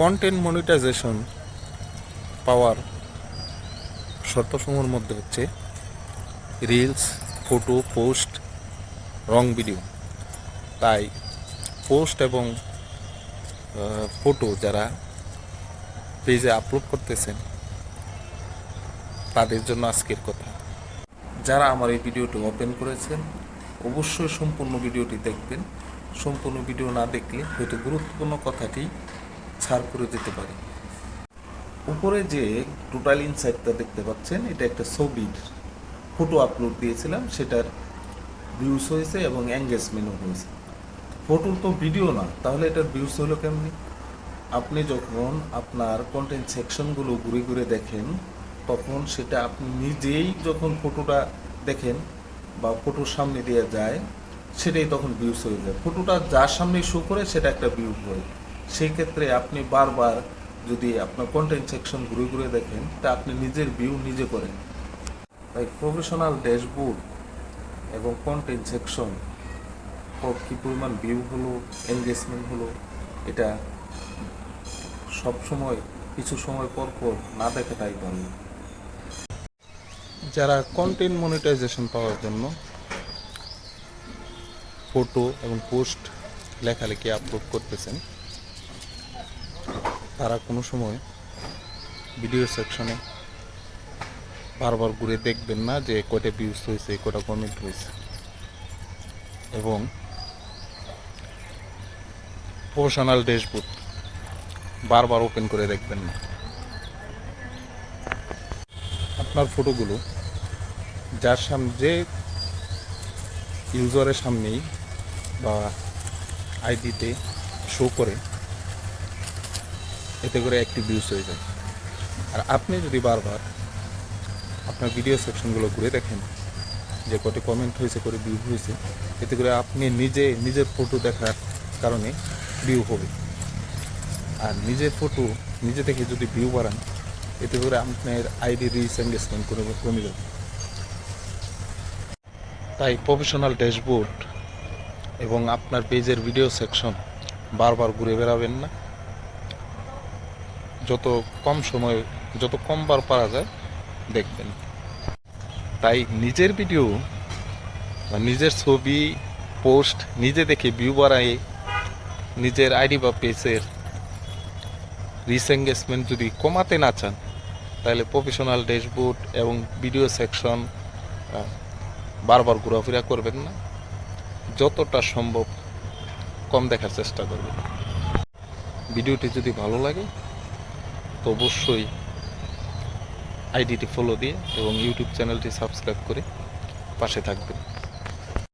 Content monetization পাওয়ার শর্তসমূহের মধ্যে হচ্ছে রিলস ফটো পোস্ট রং ভিডিও তাই পোস্ট এবং ফটো যারা পেজে আপলোড করতেছেন, তাদের জন্য আজকের কথা। যারা আমার এই ভিডিওটি ওপেন করেছেন, অবশ্যই সম্পূর্ণ ভিডিওটি দেখবেন। সম্পূর্ণ ভিডিও না দেখলে হয়তো গুরুত্বপূর্ণ কথাটি ছাড় করে যেতে পারে। উপরে যে টোটাল ইনসাইটটা দেখতে পাচ্ছেন, এটা একটা ছবির ফটো আপলোড দিয়েছিলাম, সেটার ভিউস হয়েছে এবং এঙ্গেজমেন্টও হয়েছে। ফটোর তো ভিডিও না, তাহলে এটার ভিউস হলো কেমনি? আপনি যখন আপনার কন্টেন্ট সেকশনগুলো ঘুরে ঘুরে দেখেন, তখন সেটা আপনি নিজেই যখন ফটোটা দেখেন বা ফটোর সামনে দিয়ে যায়, সেটাই তখন ভিউস হয়ে যায়। ফটোটা যার সামনে শো করে, সেটা একটা ভিউ হয় সেই ক্ষেত্রে আপনি বারবার যদি আপনার কন্টেন্ট সেকশন ঘুরে ঘুরে দেখেন, তা আপনি নিজের ভিউ নিজে করেন। তাই প্রফেশনাল ড্যাশবোর্ড এবং কন্টেন্ট সেকশন কী পরিমাণ ভিউ হলো এনগেজমেন্ট হলো, এটা সব সময়, কিছু সময় পর পর না দেখে তাই ভালো যারা কন্টেন্ট মনিটাইজেশন পাওয়ার জন্য ফটো এবং পোস্ট লেখালেখি আপলোড করতেছেন তারা কোনো সময় ভিডিও সেকশনে বারবার ঘুরে দেখবেন না যে কয়টা ভিউজ হয়েছে, কয়টা কমেন্ট হয়েছে। এবং প্রফেশনাল ড্যাশবোর্ড বারবার ওপেন করে দেখবেন না। আপনার ফটোগুলো যার সামনে যে ইউজারের সামনেই বা আইডিতে শো করে এতে করে একটি ভিউজ হয়ে যায়। আর আপনি যদি বারবার আপনার ভিডিও সেকশনগুলো ঘুরে দেখেন, যে কটি কমেন্ট হয়েছে করে ভিউ হয়েছে, এতে করে আপনি নিজে, নিজের ফটো দেখার কারণে ভিউ হবে। আর নিজের ফটো নিজে থেকে যদি ভিউ বাড়ান, এতে করে আপনার আইডি রিচ এঙ্গেজমেন্ট করে কমে যাবে। তাই প্রফেশনাল ড্যাশবোর্ড এবং আপনার পেজের ভিডিও সেকশন বারবার ঘুরে বেড়াবেন না। যত কম সময়, যত কমবার পারা যায়, দেখবেন। তাই নিজের ভিডিও বা নিজের ছবি পোস্ট নিজে দেখে ভিউ বাড়ায় নিজের আইডি বা পেজের রিচ এঙ্গেজমেন্ট যদি কমাতে না চান, তাহলে প্রফেশনাল ড্যাশবোর্ড এবং ভিডিও সেকশন বারবার ঘোরাফেরা করবেন না। যতটা সম্ভব কম দেখার চেষ্টা করবেন। ভিডিওটি যদি ভালো লাগে তো অবশ্যই আইডিটি ফলো দিয়ে এবং ইউটিউব চ্যানেলটি সাবস্ক্রাইব করে পাশে থাকবেন।